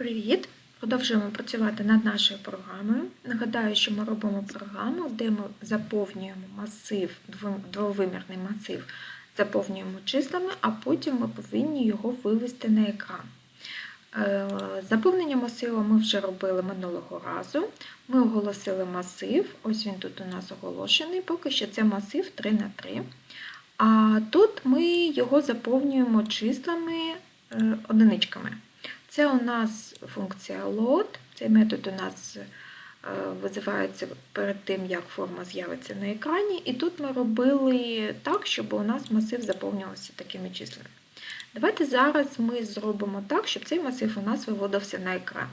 Привіт! Продовжуємо працювати над нашою програмою. Нагадаю, що ми робимо програму, де ми заповнюємо масив, двовимірний масив, заповнюємо числами, а потім ми повинні його вивести на екран. Е, Заповнення масиву ми вже робили минулого разу. Ми оголосили масив, ось він тут у нас оголошений, поки що це масив 3 на 3. А тут ми його заповнюємо числами е, одиничками. Це у нас функція load. Цей метод у нас е, визивається перед тим, як форма з'явиться на екрані. І тут ми робили так, щоб у нас масив заповнювався такими числами. Давайте зараз ми зробимо так, щоб цей масив у нас виводився на екран.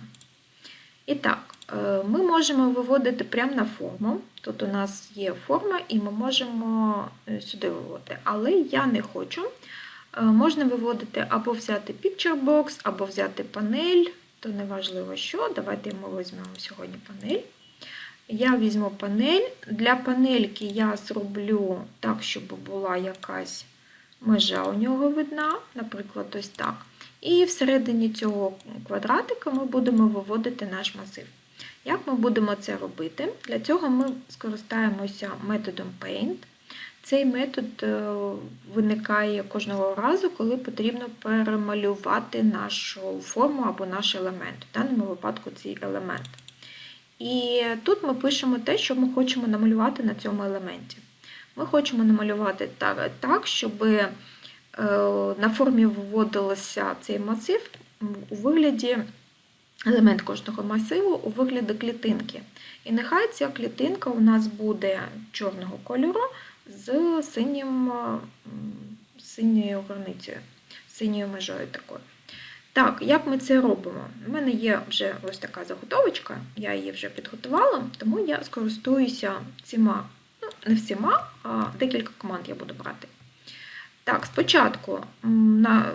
І так, е, ми можемо виводити прямо на форму. Тут у нас є форма, і ми можемо е, сюди виводити. Але я не хочу. Е, Можна виводити або взяти Picture Box, або взяти панель, то неважливо що. Давайте ми візьмемо сьогодні панель. Я візьму панель. Для панельки я зроблю так, щоб була якась межа у нього видна, наприклад, ось так. І всередині цього квадратика ми будемо виводити наш масив. Як ми будемо це робити? Для цього ми скористаємося методом Paint. Цей метод е, виникає кожного разу, коли потрібно перемалювати нашу форму або наш елемент, в даному випадку цей елемент. І тут ми пишемо те, що ми хочемо намалювати на цьому елементі. Ми хочемо намалювати так, щоб е, на формі виводилося цей масив у вигляді елемент кожного масиву у вигляді клітинки. І нехай ця клітинка у нас буде чорного кольору з синім, синьою границею, синьою межою такою. Так, як ми це робимо? У мене є вже ось така заготовочка, я її вже підготувала, тому я скористуюся цими, ну, не всіма, а декілька команд я буду брати. Так, спочатку на,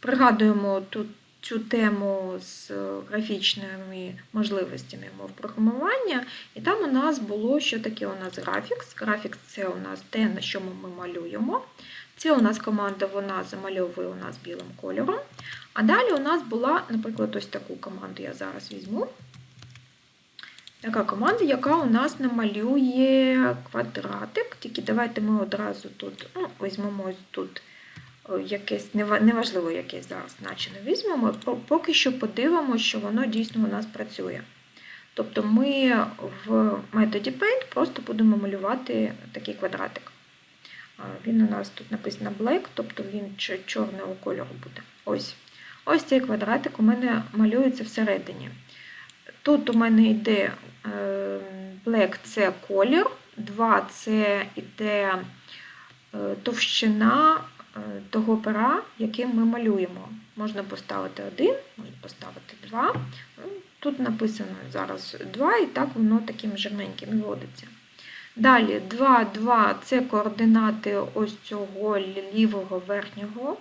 пригадуємо тут цю тему з графічними можливостями мов програмування, і там у нас було, що таке у нас графікс. Графікс це у нас те, на що ми малюємо. Це у нас команда, вона замальовує у нас білим кольором. А далі у нас була, наприклад, ось таку команду я зараз візьму. Така команда, яка у нас намалює квадратик. Тільки давайте ми одразу тут ну, візьмемо ось тут якесь, неважливо, якесь зараз значення візьмемо, поки що подивимося, що воно дійсно у нас працює. Тобто ми в методі Paint просто будемо малювати такий квадратик. Він у нас тут написано black, тобто він чорного кольору буде. Ось. Ось цей квадратик у мене малюється всередині. Тут у мене йде е, black це колір, 2 це йде е, товщина того пера, яким ми малюємо. Можна поставити 1, можна поставити 2. Тут написано зараз 2, і так воно таким жирненьким і водиться. Далі 2, 2 це координати ось цього лівого верхнього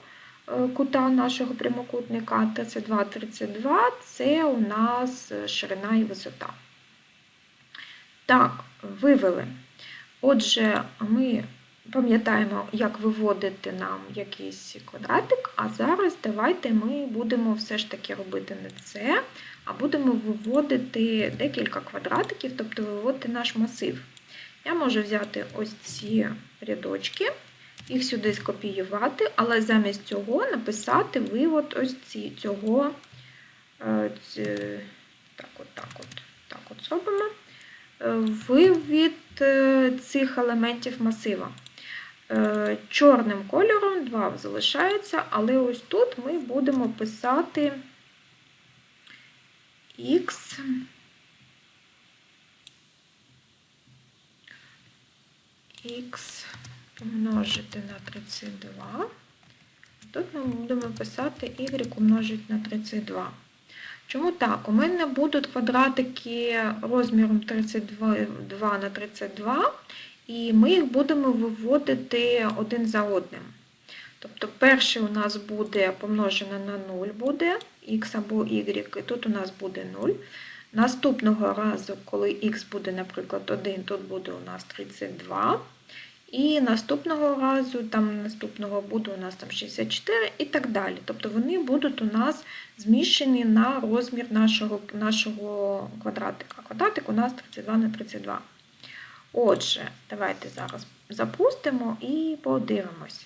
е, кута нашого прямокутника. 32, 32 це у нас ширина і висота. Так, вивели. Отже, ми пам'ятаємо, як виводити нам якийсь квадратик, а зараз давайте ми будемо все ж таки робити не це, а будемо виводити декілька квадратиків, тобто виводити наш масив. Я можу взяти ось ці рядочки, їх сюди скопіювати, але замість цього написати вивод ось ці, цього. е, ці- Так, от, так, от, так от зробимо. Е, Вивід е, цих елементів масива. Е, Чорним кольором два залишаються, але ось тут ми будемо писати X. Х помножити на 32. Тут ми будемо писати y умножити на 32. Чому так? У мене будуть квадратики розміром 32 на 32, і ми їх будемо виводити один за одним. Тобто перший у нас буде помножено на 0 буде, x або y, і тут у нас буде 0. Наступного разу, коли х буде, наприклад, 1, тут буде у нас 32. І наступного разу, там наступного буде у нас там 64 і так далі. Тобто вони будуть у нас зміщені на розмір нашого, нашого квадратика. Квадратик у нас 32 на 32. Отже, давайте зараз запустимо і подивимось.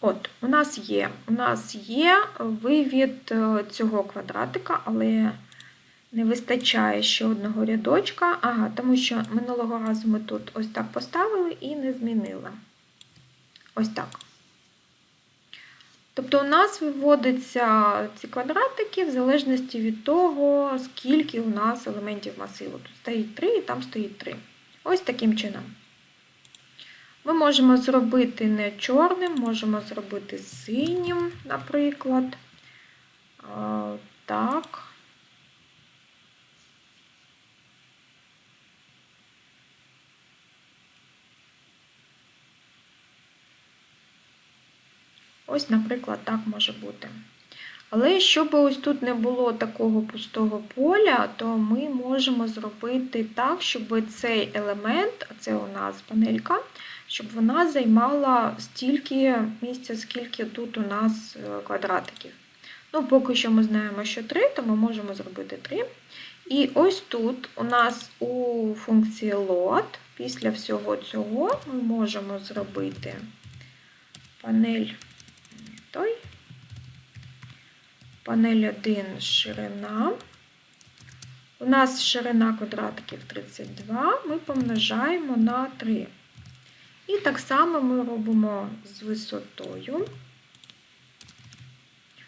От, у нас є у нас є вивід е, цього квадратика, але не вистачає ще одного рядочка. Ага, тому що минулого разу ми тут ось так поставили і не змінили. Ось так. Тобто у нас виводяться ці квадратики в залежності від того, скільки у нас елементів масиву. Тут стоїть 3 і там стоїть 3. Ось таким чином. Ми можемо зробити не чорним, можемо зробити синім, наприклад. Так. Ось, наприклад, так може бути. Але щоб ось тут не було такого пустого поля, то ми можемо зробити так, щоб цей елемент, а це у нас панелька, щоб вона займала стільки місця, скільки тут у нас е, квадратиків. Ну, поки що ми знаємо, що 3, то ми можемо зробити 3. І ось тут у нас у функції load, після всього цього ми можемо зробити панель панель 1 ширина. У нас ширина квадратиків 32, ми помножаємо на 3. І так само ми робимо з висотою.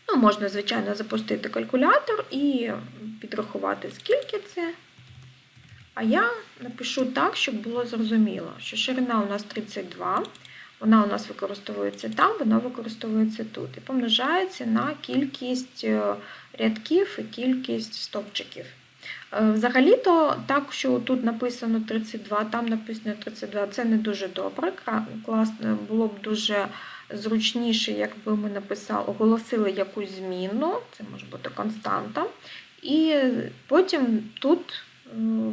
Ну, Можна, звичайно, запустити калькулятор і підрахувати, скільки це. А я напишу так, щоб було зрозуміло, що ширина у нас 32, вона у нас використовується там, вона використовується тут. І помножається на кількість е, рядків і кількість стовпчиків. Е, взагалі-то так, що тут написано 32, там написано 32, це не дуже добре. Класно, було б дуже зручніше, якби ми написали, оголосили якусь зміну, це може бути константа. І потім тут, е,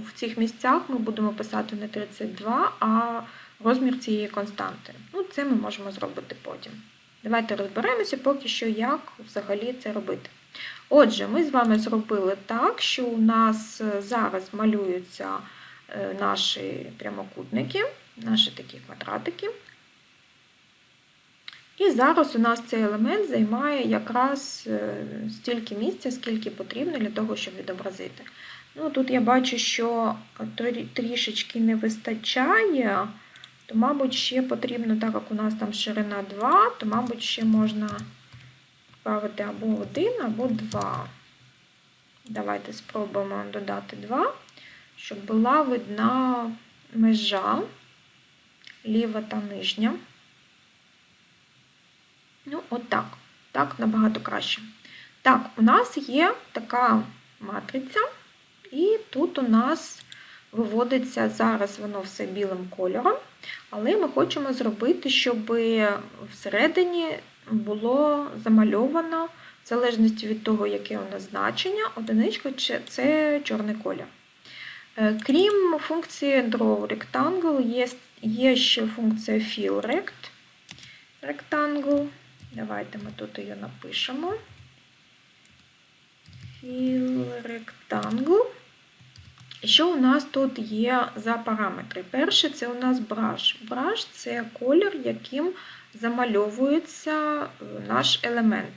в цих місцях, ми будемо писати не 32, а розмір цієї константи. Ну, Це ми можемо зробити потім. Давайте розберемося поки що, як взагалі це робити. Отже, ми з вами зробили так, що у нас е, зараз малюються е, наші прямокутники, наші такі квадратики. І зараз у нас цей елемент займає якраз е, стільки місця, скільки потрібно для того, щоб відобразити. Ну, Тут я бачу, що трішечки не вистачає, то, мабуть, ще потрібно, так як у нас там ширина 2, то, мабуть, ще можна ставити або один, або два. Давайте спробуємо додати два, щоб була видна межа, ліва та нижня. Ну, отак. Так, набагато краще. Так, у нас є така матриця, і тут у нас виводиться, зараз воно все білим кольором, але ми хочемо зробити, щоб всередині було замальовано, в залежності від того, яке у нас значення, одиничка це чорний колір. Е, крім функції Draw Rectangle, є є ще функція Fill. Давайте ми тут її напишемо. Fill. Що у нас тут є за параметри? Перше, це у нас brush. Brush – це колір, яким замальовується е, наш елемент.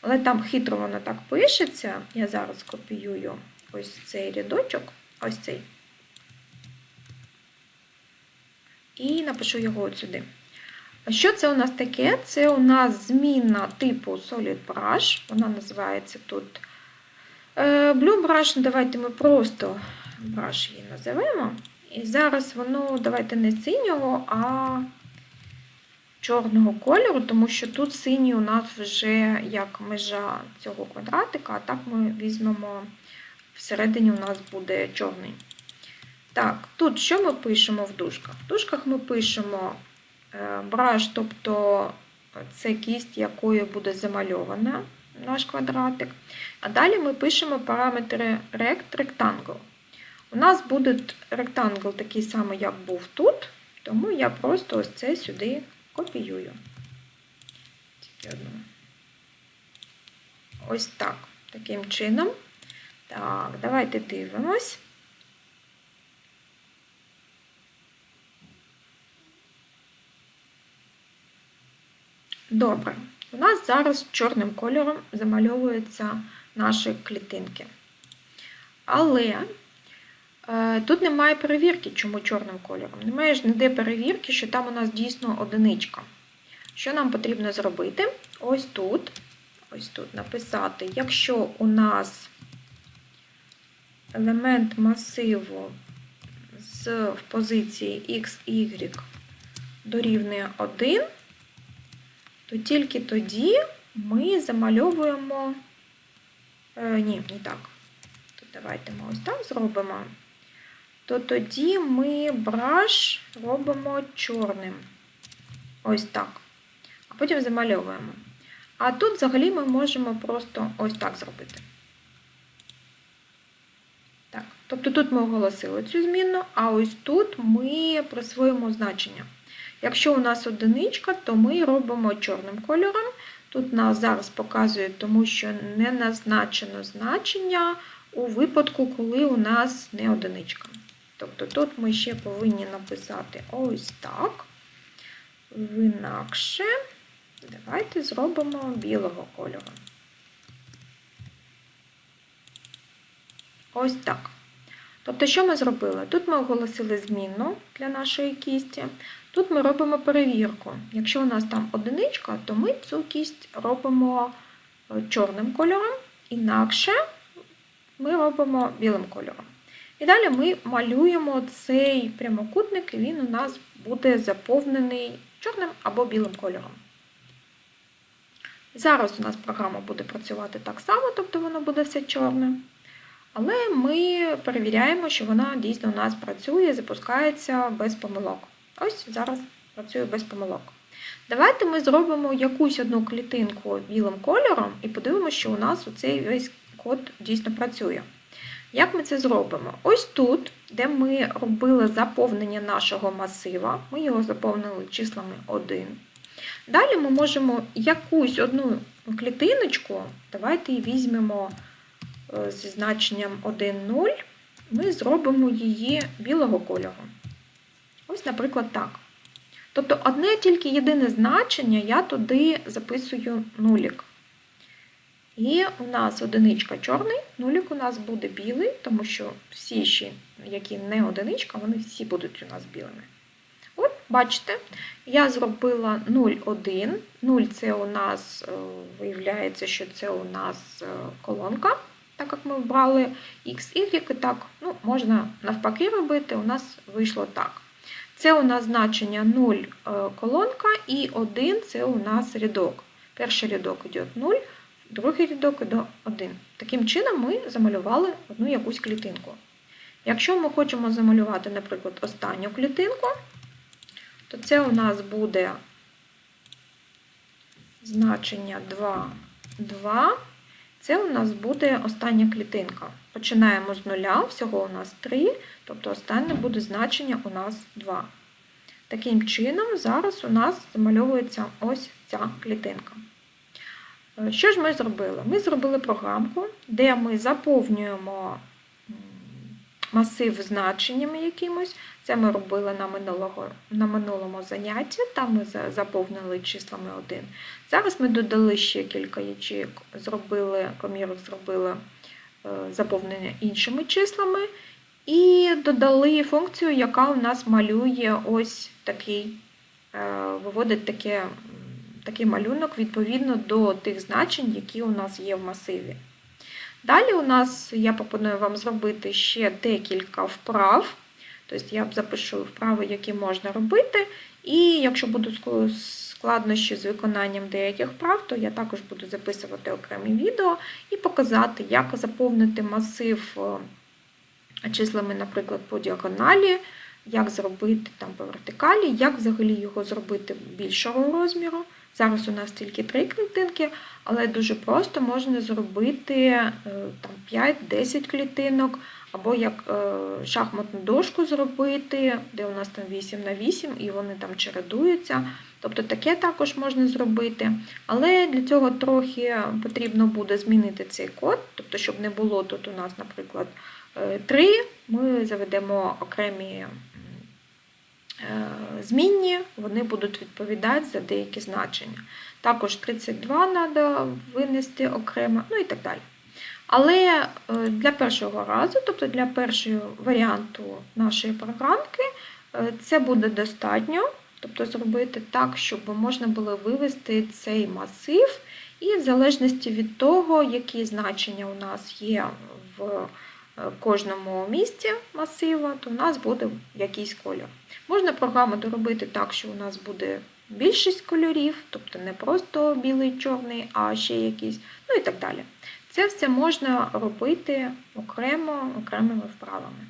Але там хитро воно так пишеться. Я зараз копіюю ось цей рядочок, ось цей. І напишу його от сюди. Що це у нас таке? Це у нас зміна типу Solid Brush, вона називається тут е, Blue Brush, ну, давайте ми просто brush її називемо. І зараз воно, давайте не синього, а чорного кольору, тому що тут синій у нас вже як межа цього квадратика, а так ми візьмемо, всередині у нас буде чорний. Так, тут що ми пишемо в дужках? В дужках ми пишемо браш, тобто це кість, якою буде замальована наш квадратик. А далі ми пишемо параметри rect rectangle. У нас буде ректангл такий самий, як був тут, тому я просто ось це сюди копіюю. Ось так. Таким чином. Так, давайте дивимось. Добре. У нас зараз чорним кольором замальовуються наші клітинки. Але тут немає перевірки, чому чорним кольором. Немає ж ніде перевірки, що там у нас дійсно одиничка. Що нам потрібно зробити? Ось тут, ось тут написати, якщо у нас елемент масиву з, в позиції x, y дорівнює 1, то тільки тоді ми замальовуємо. Е, ні, не так. То давайте ми ось так зробимо. То тоді ми браш робимо чорним. Ось так. А потім замальовуємо. А тут взагалі ми можемо просто ось так зробити. Так, Тобто тут ми оголосили цю зміну, а ось тут ми присвоїмо значення. Якщо у нас одиничка, то ми робимо чорним кольором. Тут нас зараз показує, тому що не назначено значення у випадку, коли у нас не одиничка. Тобто тут ми ще повинні написати ось так. Інакше давайте зробимо білого кольору. Ось так. Тобто, що ми зробили? Тут ми оголосили змінну для нашої кісті. Тут ми робимо перевірку. Якщо у нас там одиничка, то ми цю кість робимо е, чорним кольором, інакше ми робимо білим кольором. І далі ми малюємо цей прямокутник, і він у нас буде заповнений чорним або білим кольором. Зараз у нас програма буде працювати так само, тобто воно буде все чорне. Але ми перевіряємо, що вона дійсно у нас працює, запускається без помилок. Ось зараз працює без помилок. Давайте ми зробимо якусь одну клітинку білим кольором і подивимося, що у нас цей весь код дійсно працює. Як ми це зробимо? Ось тут, де ми робили заповнення нашого масива, ми його заповнили числами 1. Далі ми можемо якусь одну клітиночку, давайте її візьмемо зі значенням 1, 0, ми зробимо її білого кольору. Ось, наприклад, так. Тобто, одне тільки єдине значення я туди записую нулік. І у нас одиничка чорний, нулік у нас буде білий, тому що всі ще, які не одиничка, вони всі будуть у нас білими. От, бачите, я зробила 0,1. 0 це у нас, виявляється, що це у нас колонка так як ми вбрали X, Y, і так, ну, можна навпаки робити, у нас вийшло так. Це у нас значення 0 е, колонка і 1 це у нас рядок. Перший рядок йде 0, другий рядок йде 1. Таким чином ми замалювали одну якусь клітинку. Якщо ми хочемо замалювати, наприклад, останню клітинку, то це у нас буде значення 2, 2. Це у нас буде остання клітинка. Починаємо з нуля, всього у нас 3, тобто останнє буде значення у нас 2. Таким чином, зараз у нас замальовується ось ця клітинка. Е, що ж ми зробили? Ми зробили програмку, де ми заповнюємо масив значеннями якимось. Це ми робили на минулого, на минулому занятті, там ми заповнили числами 1. Зараз ми додали ще кілька ячейок, зробили, комірок зробили е, заповнення іншими числами. І додали функцію, яка у нас малює ось такий, е, виводить таке, такий малюнок відповідно до тих значень, які у нас є в масиві. Далі у нас я пропоную вам зробити ще декілька вправ. Тобто я запишу вправи, які можна робити. І якщо будуть складнощі з виконанням деяких вправ, то я також буду записувати окремі відео і показати, як заповнити масив е, числами, наприклад, по діагоналі, як зробити там по вертикалі, як взагалі його зробити більшого розміру. Зараз у нас тільки три клітинки, але дуже просто можна зробити е, 5-10 клітинок, або як е, шахматну дошку зробити, де у нас там 8 на 8 і вони там чередуються. Тобто таке також можна зробити. Але для цього трохи потрібно буде змінити цей код, тобто, щоб не було тут у нас, наприклад, 3, ми заведемо окремі е, змінні, вони будуть відповідати за деякі значення. Також 32 треба винести окремо, ну і так далі. Але е, для першого разу, тобто для першого варіанту нашої програмки, е, це буде достатньо, тобто зробити так, щоб можна було вивести цей масив, і в залежності від того, які значення у нас є в е, кожному місці масива, то у нас буде якийсь кольор. Можна програму доробити так, що у нас буде більшість кольорів, тобто не просто білий, чорний, а ще якийсь, ну і так далі. Це все можна робити окремо, окремими вправами.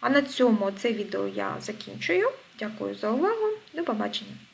А на цьому це відео я закінчую. Дякую за увагу. До побачення!